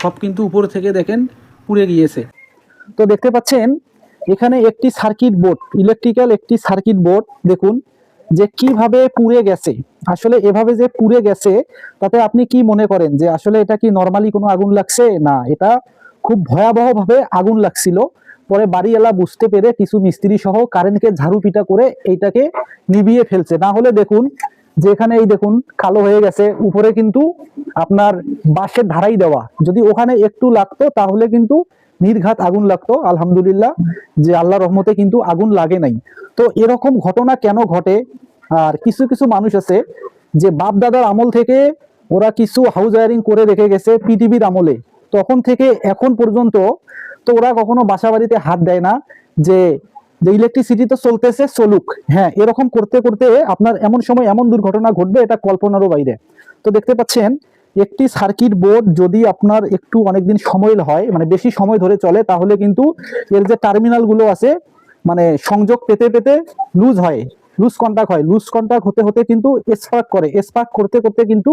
সব কিন্তু উপর থেকে দেখেন পুড়ে গিয়েছে। তো দেখতে পাচ্ছেন, এখানে একটি সার্কিট বোর্ড ইলেকট্রিক্যাল একটি সার্কিট বোর্ড দেখুন যে কীভাবে পুড়ে গেছে। আসলে এভাবে যে পুড়ে গেছে, তাতে আপনি কি মনে করেন যে আসলে এটা কি নর্মালি কোনো আগুন লাগছে? না, এটা খুব ভয়াবহভাবে আগুন লাগছিল। পরে বাড়িওয়ালা বুঝতে পেরে কিছু মিস্ত্রি সহ কারেন্টকে ঝাড়ু পিটা করে এইটাকে নিভিয়ে ফেলছে। না হলে দেখুন যে এখানে এই দেখুন কালো হয়ে গেছে, উপরে কিন্তু আপনার বাঁশের ধারাই দেওয়া। যদি ওখানে একটু লাগতো, তাহলে কিন্তু নির্ঘাত আগুন লাগতো, আলহামদুলিল্লাহ, যে আল্লাহ রহমতে কিন্তু আগুন লাগে নাই। তো এরকম ঘটনা কেন ঘটে? আর কিছু কিছু মানুষ আছে যে বাপ দাদার আমল থেকে ওরা কিছু হাউস ওয়ারিং করে রেখে গেছে পিটিভির আমলে। তখন থেকে এখন পর্যন্ত তো ওরা কখনো বাসা বাড়িতে হাত দেয় না যে যে ইলেকট্রিসিটি তো চলতেছে, চলুক। হ্যাঁ এরকম করতে করতে আপনার এমন সময় এমন দুর্ঘটনা ঘটবে, এটা কল্পনারও বাইরে। তো দেখতে পাচ্ছেন, একটি সার্কিট বোর্ড যদি আপনার একটু অনেকদিন সময় হয় মানে বেশি সময় ধরে চলে, তাহলে কিন্তু এর যে টার্মিনালগুলো আছে মানে সংযোগ পেতে পেতে লুজ হয়। লুজ কন্টাক্ট হয়। লুজ কন্টাক্ট হতে হতে কিন্তু স্পার্ক করে। স্পার্ক করতে করতে কিন্তু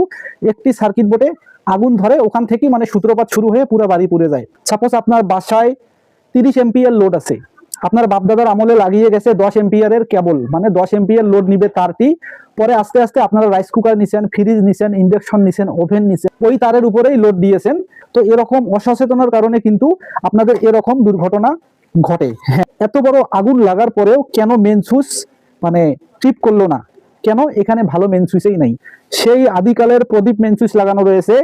একটি সার্কিট বোর্ডে আগুন ধরে, ওখান থেকে মানে সূত্রপাত শুরু হয়ে পুরো বাড়ি পুড়ে যায়। সাপোজ আপনার বাসায় তিরিশ এমপিয়ার লোড আছে। আপনার বাপদাদার আমলে লাগিয়ে গেছে দশ এমপিয়ারের কেবল। মানে দশ এমপিয়ার লোড নিবে তারটি। পরে আস্তে আস্তে আপনারা রাইস কুকার নিছেন ফ্রিজ নিছেন ইন্ডাকশন নিছেন ওভেন নিছেন, ওই তারের উপরেই লোড দিয়েছেন। তো এরকম অসচেতনার কারণে কিন্তু আপনাদের এরকম দুর্ঘটনা ঘটে। হ্যাঁ এত বড় আগুন লাগার পরেও কেন মেন সুইচ মানে ট্রিপ করল না? কেন এখানে ভালো মেন সুইচেই নাই? সেই আদিকালের প্রদীপ মেন সুইচ লাগানো রয়েছে।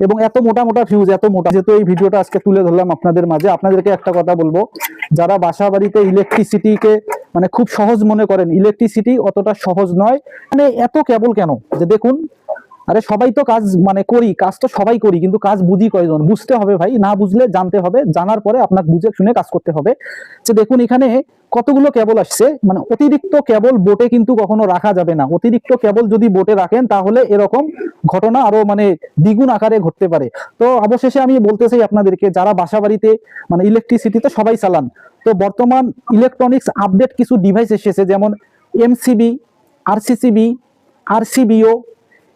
এবং এত মোটা মোটা ফিউজ এত মোটা যেহেতু এই ভিডিওটা আজকে তুলে ধরলাম আপনাদের মাঝে, আপনাদেরকে একটা কথা বলব। যারা বাসা বাড়িতে ইলেকট্রিসিটিকে মানে খুব সহজ মনে করেন ইলেকট্রিসিটি অতটা সহজ নয়। মানে এত কেবল কেন? যে দেখুন আরে সবাই তো কাজ মানে করি, কাজ তো সবাই করি, কিন্তু কাজ বুঝি কয়জন? বুঝতে হবে ভাই, না বুঝলে জানতে হবে, জানার পরে আপনাকে বুঝে শুনে কাজ করতে হবে। যে দেখুন, এখানে কতগুলো কেবল আসছে মানে অতিরিক্ত কেবল বোটে কিন্তু কখনো রাখা যাবে না। অতিরিক্ত কেবল যদি বোটে রাখেন, তাহলে এরকম ঘটনা আরও মানে দ্বিগুণ আকারে ঘটতে পারে। তো অবশেষে আমি বলতে চাই আপনাদেরকে, যারা বাসা বাড়িতে মানে ইলেকট্রিসিটি তো সবাই চালান, তো বর্তমান ইলেকট্রনিক্স আপডেট কিছু ডিভাইস এসেছে, যেমন এমসিবি আরসিসিবি আরসিবিও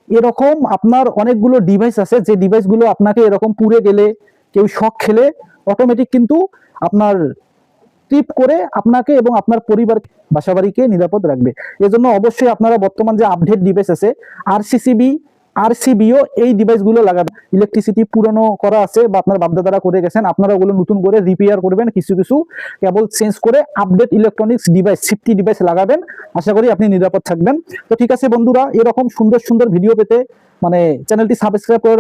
এরকম আপনার অনেকগুলো ডিভাইস আছে, যে ডিভাইসগুলো আপনাকে এরকম পুড়ে গেলে, কেউ শখ খেলে অটোমেটিক কিন্তু আপনার ট্রিপ করে আপনাকে এবং আপনার পরিবার, বাসাবাড়িকে নিরাপদ রাখবে। এজন্য অবশ্যই আপনারা বর্তমান যে আপডেট ডিভাইস আছে আরসিসিবি আরসিবিও এই ডিভাইসগুলো লাগাবেন ইলেকট্রিসিটি পুরনো করা আছে বা আপনার বাপদাদারা করে গেছেন, আপনারা ওগুলো নতুন করে রিপেয়ার করবেন, কিছু কিছু কেবল চেঞ্জ করে update electronics device safety device লাগাবেন। আশা করি আপনি নিরাপদ থাকবেন। তো ঠিক আছে বন্ধুরা, এরকম সুন্দর সুন্দর ভিডিও পেতে মানে চ্যানেলটি সাবস্ক্রাইব করে